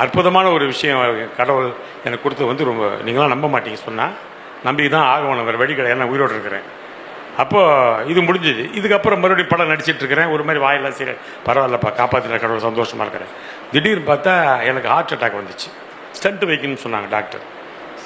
அற்புதமான ஒரு விஷயம் கடவுள் எனக்கு கொடுத்தது வந்து ரொம்ப நீங்களாம் நம்ப மாட்டீங்க சொன்னால் நம்பி தான் ஆகணும் வேறு வழி கிடையாது நான் உயிரோடு இருக்கிறேன். அப்போது இது முடிஞ்சுது. இதுக்கப்புறம் மறுபடியும் படம் நடிச்சிட்டு இருக்கிறேன். ஒரு மாதிரி வாயெல்லாம் சரி பரவாயில்லப்பா காப்பாற்றின கடவுள் சந்தோஷமாக இருக்கிறேன். திடீர்னு பார்த்தா எனக்கு ஹார்ட் அட்டாக் வந்துச்சு. ஸ்டண்ட் வைக்கணும்னு சொன்னாங்க டாக்டர்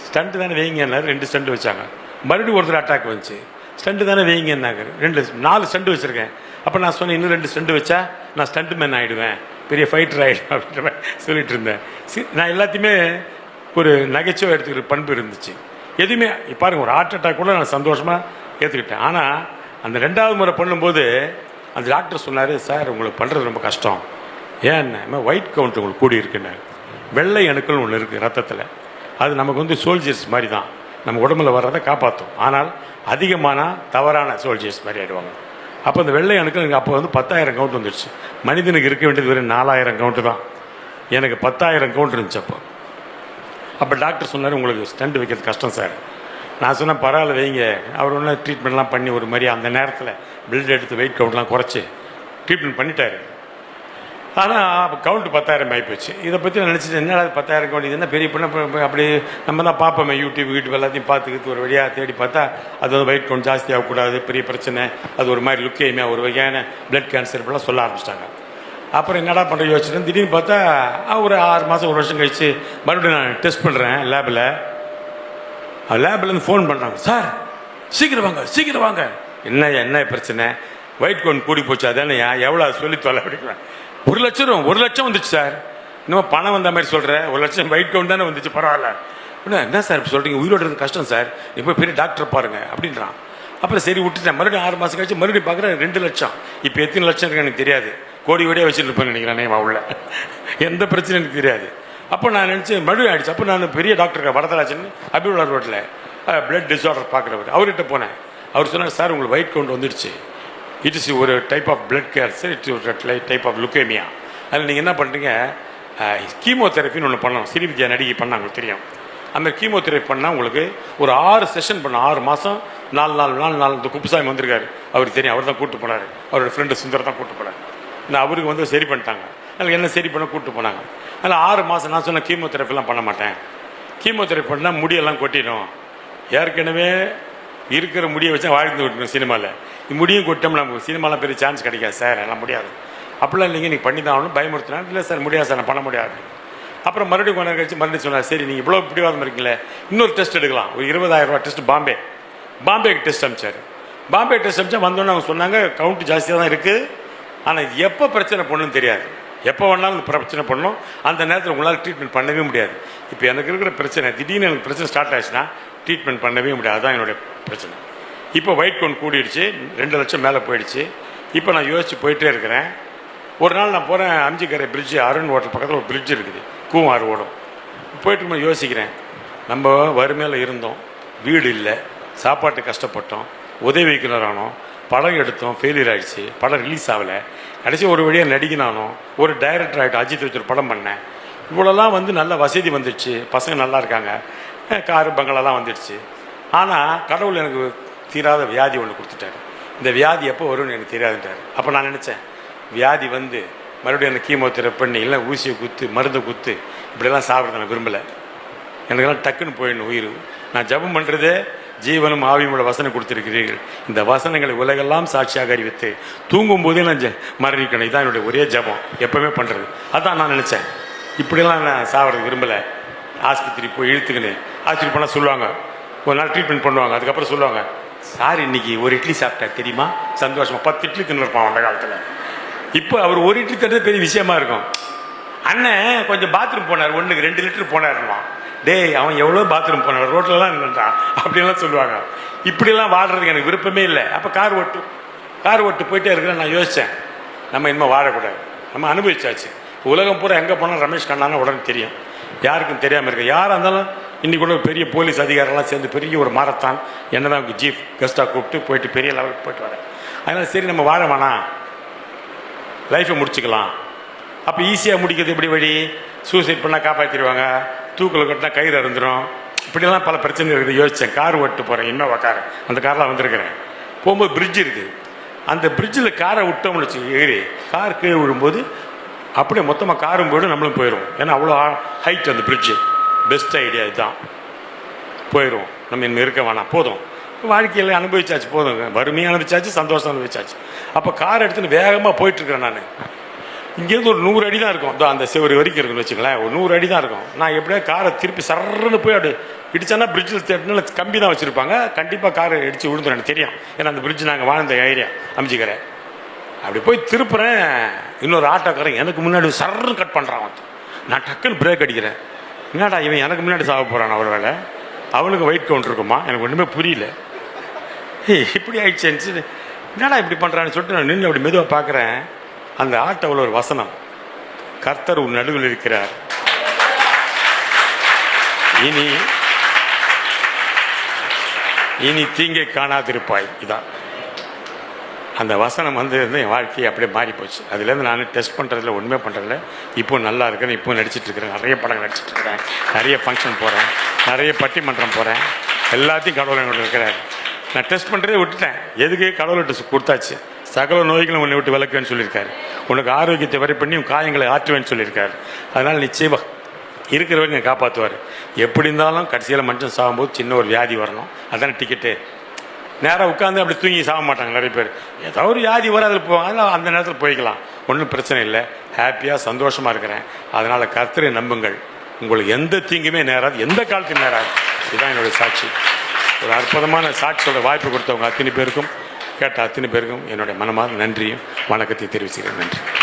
ஸ்டண்ட் தானே வைங்கன்னாரு ரெண்டு ஸ்டண்ட் வச்சாங்க. மறுபடியும் ஒருத்தர் அட்டாக் வந்துச்சு. ஸ்டண்ட்டு தானே வைங்கன்னாங்க ரெண்டு நாலு ஸ்டண்ட் வச்சுருக்கேன். அப்போ நான் சொன்னேன் இன்னும் ரெண்டு ஸ்டண்ட் வச்சா நான் ஸ்டண்ட் மேன் ஆகிடுவேன் பெரிய ஃபைட்டர் ஆகிடுவேன் அப்படின்ற மாதிரி சொல்லிட்டு இருந்தேன். சி- நான் எல்லாத்தையுமே ஒரு நகைச்சுவை எடுத்துக்கிற பண்பு இருந்துச்சு. எதுவுமே பாருங்கள் பாருங்க ஒரு ஹார்ட் அட்டாக் கூட நான் சந்தோஷமாக ஏற்றுக்கிட்டேன் ஆனால் அந்த ரெண்டாவது முறை பண்ணும்போது அந்த டாக்டர் சொன்னார் சார் உங்களுக்கு பண்ணுறது ரொம்ப கஷ்டம். ஏன்னா ஒயிட் கவுண்ட் உங்களுக்கு கூடி இருக்குன்னாரு. வெள்ளை அணுக்கள் ஒன்று இருக்குது ரத்தத்தில். அது நமக்கு வந்து சோல்ஜர்ஸ் மாதிரி தான் நம்ம உடம்புல வர்றதை காப்பாற்றும் ஆனால் அதிகமான தவறான சோல்ஜர்ஸ் மாதிரி ஆயிடுவாங்க. அப்போ அந்த வெள்ளை அணுக்கள் எனக்கு அப்போ வந்து பத்தாயிரம் கவுண்ட் வந்துடுச்சு மனிதனுக்கு இருக்க வேண்டியது வெறும் நாலாயிரம் கவுண்ட்டு தான். எனக்கு பத்தாயிரம் கவுண்ட் இருந்துச்சு அப்போ. அப்போ டாக்டர் சொன்னார் உங்களுக்கு ஸ்டண்ட் வைக்கிறது கஷ்டம் சார் நான் சொன்னால் பரவாயில்ல வைங்க. அவர் ஒன்றும் ட்ரீட்மெண்ட்லாம் பண்ணி ஒரு மாதிரி அந்த நேரத்தில் பிளட் எடுத்து வெயிட் கவுண்ட்லாம் குறைச்சி ட்ரீட்மெண்ட் பண்ணிட்டாரு. ஆனால் கவுண்ட் பத்தாயிரம் ஆகிப்போச்சு இதை பற்றி நான் நினச்சிட்டு என்னடா பத்தாயிரம் கவுண்ட் இது என்ன பெரிய பண்ண அப்படி நம்ம தான் பார்ப்போமே யூடியூப் யூடியூப் எல்லாத்தையும் பார்த்துக்கிட்டு ஒரு வழியாக தேடி பார்த்தா அது வந்து ஒயிட் கவுண்ட் ஜாஸ்தி ஆகக்கூடாது பெரிய பிரச்சனை. அது ஒரு மாதிரி லுக்கேமியா ஒரு வகையான பிளட் கேன்சர் இப்படிலாம் சொல்ல ஆரம்பிச்சிட்டாங்க. அப்புறம் என்னடா பண்ணுற யோசிச்சுட்டு திடீர்னு பார்த்தா ஒரு ஆறு மாதம் ஒரு வருஷம் கழிச்சு மறுபடியும் நான் டெஸ்ட் பண்ணுறேன் லேபில் லேப்லேருந்து ஃபோன் பண்ணுறாங்க சார் சீக்கிரம் வாங்க சீக்கிரம் வாங்க. என்ன என்ன பிரச்சனை? ஒயிட் கவுண்ட் கூடி போச்சு அதானே எவ்வளோ சொல்லி தொலை அப்படிங்கிறேன் ஒரு லட்சம் ரூபா, ஒரு லட்சம் வந்துச்சு சார். இன்னும் பணம் வந்த மாதிரி சொல்கிறேன் ஒரு லட்சம் ஒயிட் கவுண்ட் தானே வந்துச்சு பரவாயில்ல. என்ன என்ன சார் இப்போ சொல்கிறீங்க உயிரோடுறது கஷ்டம் சார். இப்போ பெரிய டாக்டர் பாருங்கள் அப்படின்றான். அப்புறம் சரி விட்டுட்டேன். மறுபடியும் ஆறு மாதம் கழிச்சு மறுபடியும் பார்க்குறேன் ரெண்டு லட்சம். இப்போ எத்தனை லட்சம் இருக்கு எனக்கு தெரியாது. கோடி கோடியாக வச்சுட்டு இருப்பேன்னு நினைக்கிறேன் நான் உள்ள. எந்த பிரச்சனையும் எனக்கு தெரியாது. அப்போ நான் நினச்சேன் மறுபடியும் ஆயிடுச்சு. அப்போ நான் பெரிய டாக்டர் வரதராஜன் அபிவுல்லா ரோட்டில் பிளட் டிஸார்டர் பார்க்குறவர். அவர்கிட்ட போனேன். அவர் சொன்னார் சார் உங்களுக்கு ஒயிட் கவுண்ட் வந்துடுச்சு. இட் இஸ் ஒரு type of blood cancer it's ஒரு டைப் ஆஃப் லுக்கேமியா அதில் நீங்கள் என்ன பண்ணுறீங்க கீமோதெரப்பின்னு ஒன்று பண்ணணும். ஸ்ரீவித்யா நடிகை பண்ணாங்க உங்களுக்கு தெரியும். அந்த கீமோதெரப்பி பண்ணால் உங்களுக்கு ஒரு ஆறு செஷன் பண்ண ஆறு மாதம் நாலு நாலு நாலு நாலு இந்த குப்புசாமி வந்திருக்காரு. அவருக்கு தெரியும். அவர் தான் கூப்பிட்டு போனார். அவரோட ஃப்ரெண்டு சுந்தர் தான் கூப்பிட்டு போனார். நான் அவருக்கு வந்து சரி பண்ணிட்டாங்க. அதில் என்ன சரி பண்ண கூப்பிட்டு போனாங்க. அதில் ஆறு மாதம் நான் சொன்ன கீமோதெரப்பிலாம் பண்ண மாட்டேன். கீமோதெரப்பி பண்ணால் முடியெல்லாம் கொட்டிடும். ஏற்கனவே இருக்கிற முடியை வச்சா வாழ்ந்து விட்டுணும் சினிமாவில் முடியும் கொட்டோம் நமக்கு சினிமாலாம் பெரிய சான்ஸ் கிடைக்காது சார் எல்லாம் முடியாது. அப்படிலாம் இல்லைங்க நீங்கள் பண்ணி தான் ஆகணும். பயமுறுத்தினா இல்லை சார் முடியாது சார் நான் பண்ண முடியாது. அப்புறம் மறுபடியும் கொஞ்ச நேரம் கழிச்சு மறுபடியும் சொன்னார் சரி நீங்கள் இவ்வளோ பிடிவாதம் இருக்கீங்களே இன்னொரு டெஸ்ட் எடுக்கலாம். ஒரு இருபதாயிரம் ரூபா டெஸ்ட் பாம்பே. பாம்பேக்கு டெஸ்ட் அமிச்சார் பாம்பே டெஸ்ட் அமிச்சா வந்தோன்னே அவங்க சொன்னாங்க கவுண்ட் ஜாஸ்தியாக தான் இருக்குது ஆனால் இது எப்போ பிரச்சனை பண்ணுன்னு தெரியாது. எப்போ வேணாலும் பிரச்சனை பண்ணணும் அந்த நேரத்தில் உங்களால் ட்ரீட்மெண்ட் பண்ணவே முடியாது. இப்போ எனக்கு இருக்கிற பிரச்சனை திடீர்னு எனக்கு பிரச்சனை ஸ்டார்ட் ஆச்சுன்னா ட்ரீட்மெண்ட் பண்ணவே முடியாது. அதுதான் என்னுடைய பிரச்சனை. இப்போ ஒயிட் கவுண்ட் கூடிடுச்சு. ரெண்டு லட்சம் மேலே போயிடுச்சு. இப்போ நான் யோசிச்சு போயிட்டே இருக்கிறேன். ஒரு நாள் நான் போகிறேன் அம்ஜிக்கரை பிரிட்ஜு அருண் ஹோட்டல் பக்கத்தில் ஒரு பிரிட்ஜ் இருக்குது. கூவாறு ஓடும். போயிட்டு இருக்கும்போது யோசிக்கிறேன். நம்ம வறுமையில் இருந்தோம். வீடு இல்லை. சாப்பாட்டு கஷ்டப்பட்டோம். உதவி வைக்கணும் படம் எடுத்தோம் ஃபெயிலியர் ஆகிடுச்சு படம் ரிலீஸ் ஆகலை. கடைசி ஒரு வழியாக நடிக்கினானோ ஒரு டைரக்டர் ஆகிட்டு அஜித் வச்சு ஒரு படம் பண்ணேன். இவ்வளோலாம் வந்து நல்ல வசதி வந்துடுச்சு. பசங்க நல்லா இருக்காங்க. காரு பங்களாலாம் வந்துடுச்சு. ஆனால் கடவுள் எனக்கு தீராத வியாதி ஒன்று கொடுத்துட்டாரு. இந்த வியாதி எப்போ வரும்னு எனக்கு தெரியாதுன்றாரு. அப்போ நான் நினச்சேன் வியாதி வந்து மறுபடியும் அந்த கீமோதெரப்பி பண்ணி இல்லை ஊசியை குத்து மருந்து குத்து இப்படியெல்லாம் சாப்பிட்றது நான் விரும்பலை. எனக்கெல்லாம் டக்குன்னு போயிடணும் உயிர். நான் ஜெபம் பண்ணுறதே ஜீவனும் ஆவியும் உள்ள வசனம் கொடுத்துருக்கிறீர்கள். இந்த வசனங்களை உலகெல்லாம் சாட்சியாக அறிவித்து தூங்கும் போதே நான் ஜெ- மரணிக்கணும். இதான் என்னுடைய ஒரே ஜெபம். எப்பவுமே பண்ணுறது அதான் நான் நினச்சேன். இப்படியெல்லாம் நான் சாப்பிட்றது விரும்பலை. ஆஸ்பத்திரி போய் இழுத்துக்கின்னு ஆஸ்பத்திரி போனால் சொல்லுவாங்க. ஒரு நாள் ட்ரீட்மெண்ட் பண்ணுவாங்க. அதுக்கப்புறம் சொல்லுவாங்க சார் இன்னைக்கு ஒரு இட்லி சாப்பிட்டா தெரியுமா? சந்தோஷமா. பத்து இட்லி தின்னுருப்பான் அந்த காலத்தில். இப்போ அவர் ஒரு இட்லி தட்டுறது பெரிய விஷயமா இருக்கும். அண்ணன் கொஞ்சம் பாத்ரூம் போனார் ஒன்றுக்கு ரெண்டு லிட்டர் போனாருவான் டேய் அவன் எவ்வளோ பாத்ரூம் போனார் ரோட்லலாம் நின்றான் அப்படின்லாம் சொல்லுவாங்க. இப்படிலாம் வாழ்றதுக்கு எனக்கு விருப்பமே இல்லை. அப்போ கார் ஓட்டு கார் ஓட்டு போயிட்டே இருக்கிறேன் நான் யோசித்தேன் நம்ம இனிமேல் வாழக்கூடாது. நம்ம அனுபவிச்சாச்சு. உலகம் பூரா எங்கே போனால் ரமேஷ் கண்ணான்னு உடனே தெரியும். யாருக்கும் தெரியாமல் இருக்கு. யாராக இருந்தாலும் இன்னைக்கு கூட பெரிய போலீஸ் அதிகாரிலாம் சேர்ந்து பெரிய ஒரு மாரத்தான். என்ன தான் ஜீப் கெஸ்ட்டாக கூப்பிட்டு போயிட்டு பெரிய லெவலுக்கு போயிட்டு வரேன் அதனால் சரி நம்ம வாழ வேணாம். லைஃப்பை முடிச்சுக்கலாம். அப்போ ஈஸியாக முடிக்கிறது எப்படி வழி? சூசைட் பண்ணால் காப்பாற்றிடுவாங்க தூக்கில் கட்டினா கயிறு அறந்துடும் இப்படிலாம் பல பிரச்சனை இருக்குது. யோசித்தேன் கார் ஓட்டு போகிறேன் இன்னும் கார் அந்த காரில் வந்திருக்கிறேன். போகும்போது பிரிட்ஜ் இருக்குது அந்த பிரிட்ஜில் காரை விட்டோம்னு வச்சு ஏறி கார் கீழே விழும்போது அப்படியே மொத்தமாக காரும் போயிடும் நம்மளும் போயிடும் ஏன்னா அவ்வளோ ஹைட் அந்த பிரிட்ஜு பெஸ்ட் ஐடியா இதுதான். போயிடுவோம் நம்ம இன்னும் இருக்க வேணாம். போதும். வாழ்க்கையில் அனுபவிச்சாச்சு போதும். வறுமையாக அனுபவிச்சாச்சு சந்தோஷம் அனுபவிச்சாச்சு. அப்போ கார் எடுத்துன்னு வேகமாக போயிட்டுருக்கிறேன் நான். இங்கேருந்து ஒரு நூறு அடி தான் இருக்கும். இதோ அந்த செவரு வரைக்கும் இருக்குன்னு வச்சுங்களேன் ஒரு நூறு அடி தான் இருக்கும். நான் எப்படியா காரை திருப்பி சர்றன்னு போய் அப்படி இடிச்சானா பிரிட்ஜில் தேட்டினால கம்பி தான் வச்சுருப்பாங்க. கண்டிப்பாக காரை இடித்து விழுந்துரும் எனக்கு தெரியும். ஏன்னா அந்த பிரிட்ஜ் நாங்கள் வாழ்ந்த ஏரியா அமைச்சிக்கிறேன் அப்படி போய் திருப்புறேன். இன்னொரு ஆட்டோக்காரன் எனக்கு முன்னாடி சர்ன்னு கட் பண்ணுறான் அவன் நான் டக்குன்னு பிரேக் அடிக்கிறேன். என்னடா இவன் எனக்கு முன்னாடி சாக போகிறான் அவர் வேலை? அவளுக்கு வெயிட் கவுண்ட் இருக்குமா? எனக்கு ஒன்றுமே புரியல. இப்படி ஆயிடுச்சு என்னடா இப்படி பண்ணுறான்னு சொல்லிட்டு நான் நின்று அப்படி மெதுவாக பார்க்குறேன் அந்த ஆட்டோவில் ஒரு வசனம். கர்த்தர் உன் நடுவில் இருக்கிறார். இனி இனி தீங்கை காணாதிருப்பாய். இதான். அந்த வசனம் வந்து என் வாழ்க்கையை அப்படியே மாறி போச்சு. அதுலேருந்து நான் டெஸ்ட் பண்ணுறதுல ஒன்றுமே பண்ணுறதில்ல இப்போ நல்லா இருக்குன்னு இப்போ நடிச்சிட்ருக்கிறேன் நிறைய படம் நடிச்சிட்ருக்கிறேன் நிறைய ஃபங்க்ஷன் போகிறேன் நிறைய பட்டிமன்றம் போகிறேன் எல்லாத்தையும் கடவுள் என்னோட இருக்கிறார் நான் டெஸ்ட் பண்ணுறதே விட்டுட்டேன். எதுக்கு? கடவுள்கிட்ட டெஸ்ட் கொடுத்தாச்சு. சகல நோய்களும் உன்னை விட்டு விளக்குவேன்னு சொல்லியிருக்காரு. உனக்கு ஆரோக்கியத்தை வரை பண்ணி உன் காயங்களை ஆற்றுவேன்னு சொல்லியிருக்காரு. அதனால் நிச்சயமாக இருக்கிற காப்பாற்றுவார் எப்படி இருந்தாலும் கடைசியில் மனுஷன் சாகும்போது சின்ன ஒரு வியாதி வரணும். அதான் டிக்கெட்டு நேராக உட்காந்து அப்படி தூங்கி சாக மாட்டாங்க நிறைய பேர். ஏதோ ஒரு வியாதி வர அதில் போவாங்க அதில் அந்த நேரத்தில் போய்க்கலாம். ஒன்றும் பிரச்சனை இல்லை. ஹாப்பியாக சந்தோஷமாக இருக்கிறேன். அதனால் கர்த்தரை நம்புங்கள். உங்களுக்கு எந்த தீங்குமே நேராது. எந்த காலத்தையும் நேராது. இதுதான் என்னுடைய சாட்சி. ஒரு அற்புதமான சாட்சியோட வாய்ப்பு கொடுத்தவங்க அத்தனை பேருக்கும் கேட்ட அத்தனை பேருக்கும் என்னுடைய மனமார்ந்த நன்றியும் வணக்கத்தை தெரிவிச்சுக்கிறேன். நன்றி.